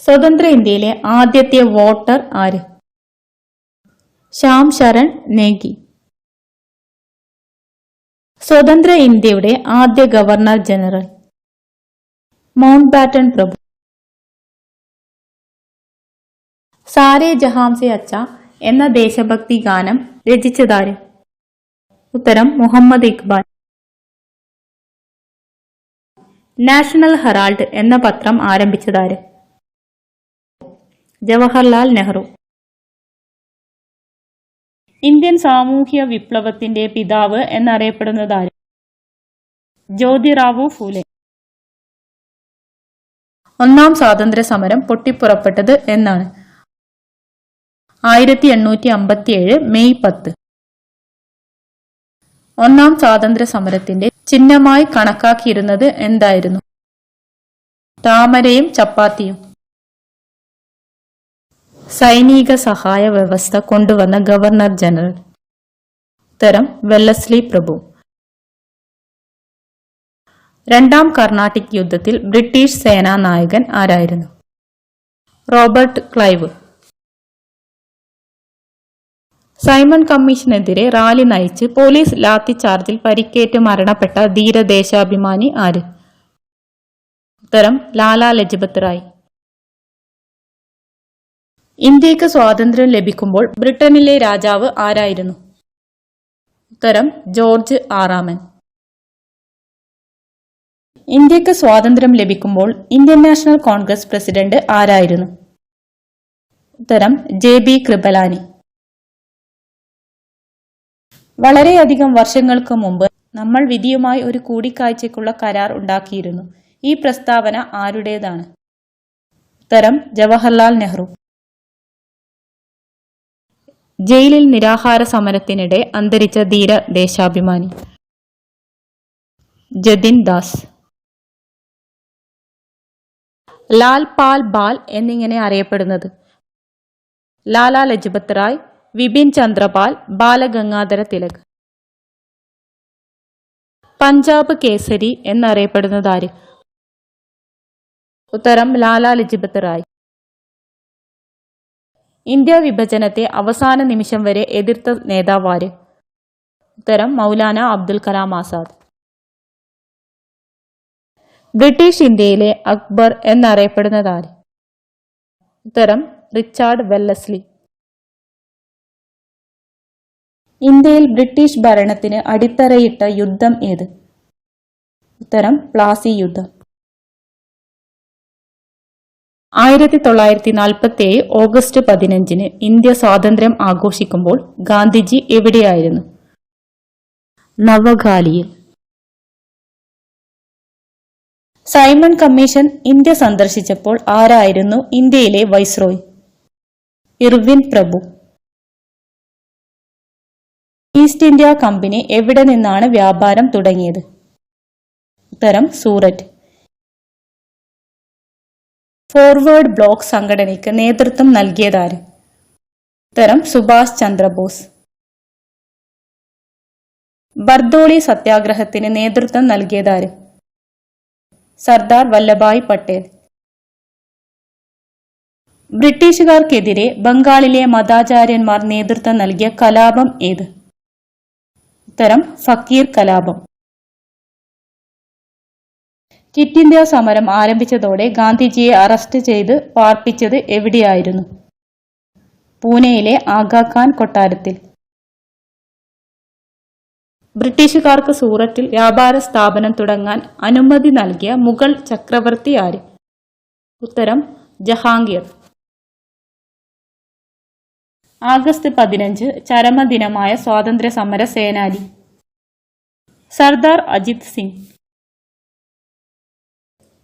സ്വതന്ത്ര ഇന്ത്യയിലെ ആദ്യത്തെ വോട്ടർ ആര്? ശ്യാം ശരൺ നേഗി. സ്വതന്ത്ര ഇന്ത്യയുടെ ആദ്യ ഗവർണർ ജനറൽ. മൗണ്ട് ബാറ്റൺ പ്രഭു. സാരേ ജഹാംസെ അച്ച എന്ന ദേശഭക്തി ഗാനം രചിച്ചതാര്? ഉത്തരം മുഹമ്മദ് ഇക്ബാൽ. നാഷണൽ ഹെറാൾഡ് എന്ന പത്രം ആരംഭിച്ചതാര്? ജവഹർലാൽ നെഹ്റു. ഇന്ത്യൻ സാമൂഹ്യ വിപ്ലവത്തിന്റെ പിതാവ് എന്നറിയപ്പെടുന്നതാര്? ജ്യോതിറാവു ഫൂലെ. ഒന്നാം സ്വാതന്ത്ര്യ സമരം പൊട്ടിപ്പുറപ്പെട്ടത് എന്നാണ്. ആയിരത്തി എണ്ണൂറ്റി അമ്പത്തിയേഴ് മെയ് പത്ത്. ഒന്നാം സ്വാതന്ത്ര്യ സമരത്തിന്റെ ചിഹ്നമായി കണക്കാക്കിയിരുന്നത് എന്തായിരുന്നു? താമരയും ചപ്പാത്തിയും. സൈനിക സഹായ വ്യവസ്ഥ കൊണ്ടുവന്ന ഗവർണർ ജനറൽ. ഉത്തരം വെല്ലസ്ലി പ്രഭു. രണ്ടാം കർണാട്ടിക് യുദ്ധത്തിൽ ബ്രിട്ടീഷ് സേനാ നായകൻ ആരായിരുന്നു? Robert Clive. സൈമൺ കമ്മീഷനെതിരെ റാലി നയിച്ച് പോലീസ് ലാത്തി ചാർജിൽ പരിക്കേറ്റ് മരണപ്പെട്ട ധീരദേശാഭിമാനി ആര്? ഉത്തരം ലാലാ ലജ്പത് റായ്. ഇന്ത്യയ്ക്ക് സ്വാതന്ത്ര്യം ലഭിക്കുമ്പോൾ ബ്രിട്ടനിലെ രാജാവ് ആരായിരുന്നു? ഉത്തരം ജോർജ് ആറാമൻ. ഇന്ത്യയ്ക്ക് സ്വാതന്ത്ര്യം ലഭിക്കുമ്പോൾ ഇന്ത്യൻ നാഷണൽ കോൺഗ്രസ് പ്രസിഡന്റ് ആരായിരുന്നു? ഉത്തരം ജെ ബി കൃപലാനി. വളരെയധികം വർഷങ്ങൾക്ക് മുമ്പ് നമ്മൾ വിധിയുമായി ഒരു കൂടിക്കാഴ്ചയ്ക്കുള്ള കരാർ ഉണ്ടാക്കിയിരുന്നു. ഈ പ്രസ്താവന ആരുടേതാണ്? ഉത്തരം ജവഹർലാൽ നെഹ്റു. ജയിലിൽ നിരാഹാര സമരത്തിനിടെ അന്തരിച്ച ധീര ദേശാഭിമാനി. ജതിൻ ദാസ്. ലാൽ പാൽ ബാൽ എന്നിങ്ങനെ അറിയപ്പെടുന്നത്. ലാലാ ലജ്പത് റായ് വിപിൻ ചന്ദ്രപാൽ ബാലഗംഗാധര തിലക്. പഞ്ചാബ് കേസരി എന്നറിയപ്പെടുന്നത് ആര്? ഉത്തരം ലാലാ ലജ്പത് റായ്. ഇന്ത്യ വിഭജനത്തെ അവസാന നിമിഷം വരെ എതിർത്ത നേതാവാര്? ഉത്തരം മൗലാന അബ്ദുൽ കലാം ആസാദ്. ബ്രിട്ടീഷ് ഇന്ത്യയിലെ അക്ബർ എന്നറിയപ്പെടുന്നതാര്? ഉത്തരം റിച്ചാർഡ് വെല്ലസ്ലി. ഇന്ത്യയിൽ ബ്രിട്ടീഷ് ഭരണത്തിന് അടിത്തറയിട്ട യുദ്ധം ഏത്? ഉത്തരം പ്ലാസി യുദ്ധം. ആയിരത്തി തൊള്ളായിരത്തി നാൽപ്പത്തി ഏഴ് ഓഗസ്റ്റ് പതിനഞ്ചിന് ഇന്ത്യ സ്വാതന്ത്ര്യം ആഘോഷിക്കുമ്പോൾ ഗാന്ധിജി എവിടെയായിരുന്നു? നവഖാലിയിൽ സൈമൺ കമ്മീഷൻ ഇന്ത്യ സന്ദർശിച്ചപ്പോൾ ആരായിരുന്നു ഇന്ത്യയിലെ വൈസ്രോയ് ഇർവിൻ പ്രഭു. ഈസ്റ്റ് ഇന്ത്യ കമ്പനി എവിടെ നിന്നാണ് വ്യാപാരം തുടങ്ങിയത്? ഉത്തരം സൂററ്റ്. ഫോർവേഡ് ബ്ലോക്ക് സംഘടനയ്ക്ക് നേതൃത്വം നൽകിയതാര്? ഉത്തരം സുഭാഷ് ചന്ദ്രബോസ്. ബർദോളി സത്യാഗ്രഹത്തിന് നേതൃത്വം നൽകിയതാര്? സർദാർ വല്ലഭായ് പട്ടേൽ. ബ്രിട്ടീഷുകാർക്കെതിരെ ബംഗാളിലെ മതാചാര്യന്മാർ നേതൃത്വം നൽകിയ കലാപം ഏത്? ഉത്തരം ഫക്കീർ കലാപം. ക്വിറ്റ് ഇന്ത്യ സമരം ആരംഭിച്ചതോടെ ഗാന്ധിജിയെ അറസ്റ്റ് ചെയ്ത് പാർപ്പിച്ചത് എവിടെയായിരുന്നു? പൂനെയിലെ ആഗാഖാൻ കൊട്ടാരത്തിൽ. ബ്രിട്ടീഷുകാർക്ക് സൂറത്തിൽ വ്യാപാര സ്ഥാപനം തുടങ്ങാൻ അനുമതി നൽകിയ മുഗൾ ചക്രവർത്തി ആര്? ഉത്തരം ജഹാംഗീർ. ആഗസ്റ്റ് പതിനഞ്ച് ചരമദിനമായ സ്വാതന്ത്ര്യ സമര സേനാനി. സർദാർ അജിത് സിംഗ്.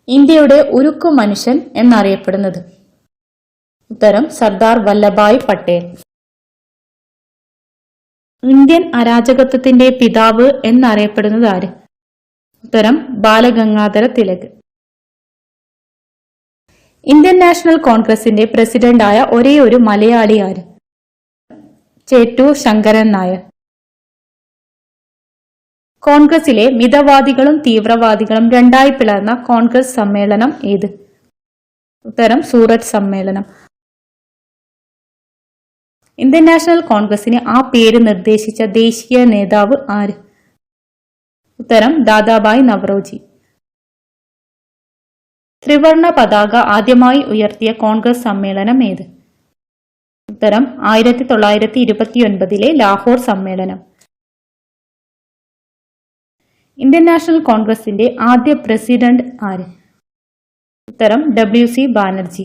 ഇന്ത്യയുടെ ഉരുക്കു മനുഷ്യൻ എന്നറിയപ്പെടുന്നത്. ഉത്തരം സർദാർ വല്ലഭായ് പട്ടേൽ. ഇന്ത്യൻ അരാജകത്വത്തിന്റെ പിതാവ് എന്നറിയപ്പെടുന്നത് ആര്? ഉത്തരം ബാലഗംഗാധര തിലക്. ഇന്ത്യൻ നാഷണൽ കോൺഗ്രസിന്റെ പ്രസിഡന്റായ ഒരേ ഒരു മലയാളി ആര്? ചേറ്റൂർ ശങ്കരൻ നായർ. കോൺഗ്രസിലെ മിതവാദികളും തീവ്രവാദികളും രണ്ടായി പിളർന്ന കോൺഗ്രസ് സമ്മേളനം ഏത്? ഉത്തരം സൂററ്റ് സമ്മേളനം. ഇന്ത്യൻ നാഷണൽ കോൺഗ്രസിന് ആ പേര് നിർദ്ദേശിച്ച ദേശീയ നേതാവ് ആര്? ഉത്തരം ദാദാബായ് നവറോജി. ത്രിവർണ പതാക ആദ്യമായി ഉയർത്തിയ കോൺഗ്രസ് സമ്മേളനം ഏത്? ഉത്തരം ആയിരത്തി തൊള്ളായിരത്തി ഇരുപത്തിയൊൻപതിലെ ലാഹോർ സമ്മേളനം. ഇന്ത്യൻ നാഷണൽ കോൺഗ്രസിന്റെ ആദ്യ പ്രസിഡന്റ് ആര്? ഉത്തരം ഡബ്ല്യു സി ബാനർജി.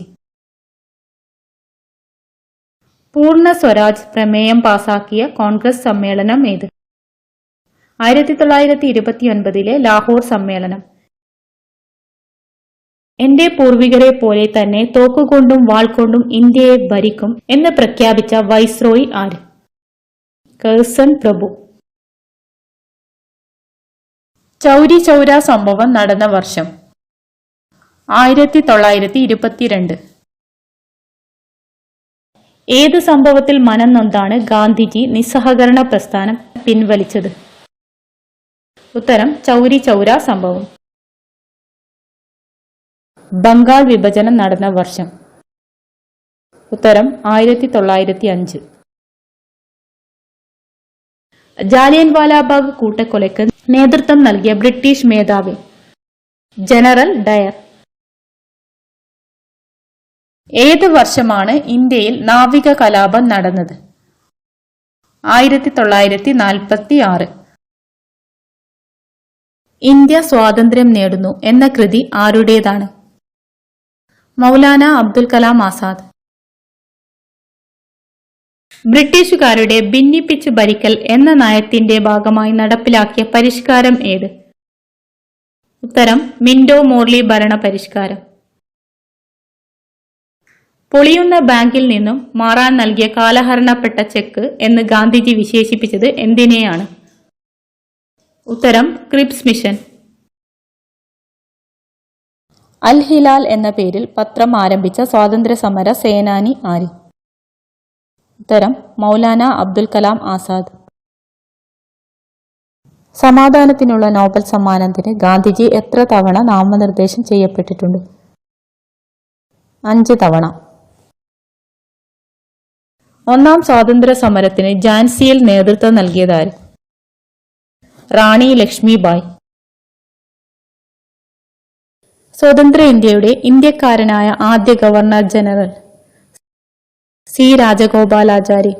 പൂർണ സ്വരാജ് പ്രമേയം പാസാക്കിയ കോൺഗ്രസ് സമ്മേളനം ഏത്? ആയിരത്തി തൊള്ളായിരത്തി ഇരുപത്തിയൊൻപതിലെ ലാഹോർ സമ്മേളനം. എന്റെ പൂർവികരെ പോലെ തന്നെ തോക്കുകൊണ്ടും വാൾ കൊണ്ടും ഇന്ത്യയെ ഭരിക്കും എന്ന് പ്രഖ്യാപിച്ച വൈസ്രോയി ആര്? കേഴ്സൺ പ്രഭു. ചൗരി ചൗരാ സംഭവം നടന്ന വർഷം. ആയിരത്തി തൊള്ളായിരത്തി ഇരുപത്തിരണ്ട് ഏത് സംഭവത്തിൽ മനം നൊന്താണ് ഗാന്ധിജി നിസ്സഹകരണ പ്രസ്ഥാനം പിൻവലിച്ചത്? ഉത്തരം ചൗരി ചൗരാ സംഭവം. ബംഗാൾ വിഭജനം നടന്ന വർഷം. ഉത്തരം ആയിരത്തി തൊള്ളായിരത്തി അഞ്ച് ജാലിയൻ വാലാബാഗ് കൂട്ടക്കൊലയ്ക്ക് നേതൃത്വം നൽകിയ ബ്രിട്ടീഷ് മേധാവി. General Dyer. ഏത് വർഷമാണ് ഇന്ത്യയിൽ നാവിക കലാപം നടന്നത്? ആയിരത്തി തൊള്ളായിരത്തി നാൽപ്പത്തി ആറ് ഇന്ത്യ സ്വാതന്ത്ര്യം നേടുന്നു എന്ന കൃതി ആരുടേതാണ്? മൗലാന അബ്ദുൽ കലാം ആസാദ്. ബ്രിട്ടീഷുകാരുടെ ഭിന്നിപ്പിച്ച് ഭരിക്കൽ എന്ന നയത്തിന്റെ ഭാഗമായി നടപ്പിലാക്കിയ പരിഷ്കാരം ഏത്? ഉത്തരം മിൻഡോ മോർലി ഭരണ പരിഷ്കാരം. പൊളിയുന്ന ബാങ്കിൽ നിന്നും മാറാൻ നൽകിയ കാലഹരണപ്പെട്ട ചെക്ക് എന്ന് ഗാന്ധിജി വിശേഷിപ്പിച്ചത് എന്തിനെയാണ്? ഉത്തരം ക്രിപ്സ് മിഷൻ. അൽ ഹിലാൽ എന്ന പേരിൽ പത്രം ആരംഭിച്ച സ്വാതന്ത്ര്യ സമര സേനാനി ആര്? ഉത്തരം മൗലാന അബ്ദുൽ കലാം ആസാദ്. സമാധാനത്തിനുള്ള നോബൽ സമ്മാനത്തിന് ഗാന്ധിജി എത്ര തവണ നാമനിർദ്ദേശം ചെയ്യപ്പെട്ടിട്ടുണ്ട്? അഞ്ച് തവണ. ഒന്നാം സ്വാതന്ത്ര്യ സമരത്തിന് ജാൻസിയിൽ നേതൃത്വം നൽകിയതാര്? റാണി ലക്ഷ്മിബായ്. സ്വതന്ത്ര ഇന്ത്യയുടെ ഇന്ത്യക്കാരനായ ആദ്യ ഗവർണർ ജനറൽ സി രാജഗോപാലാചാരി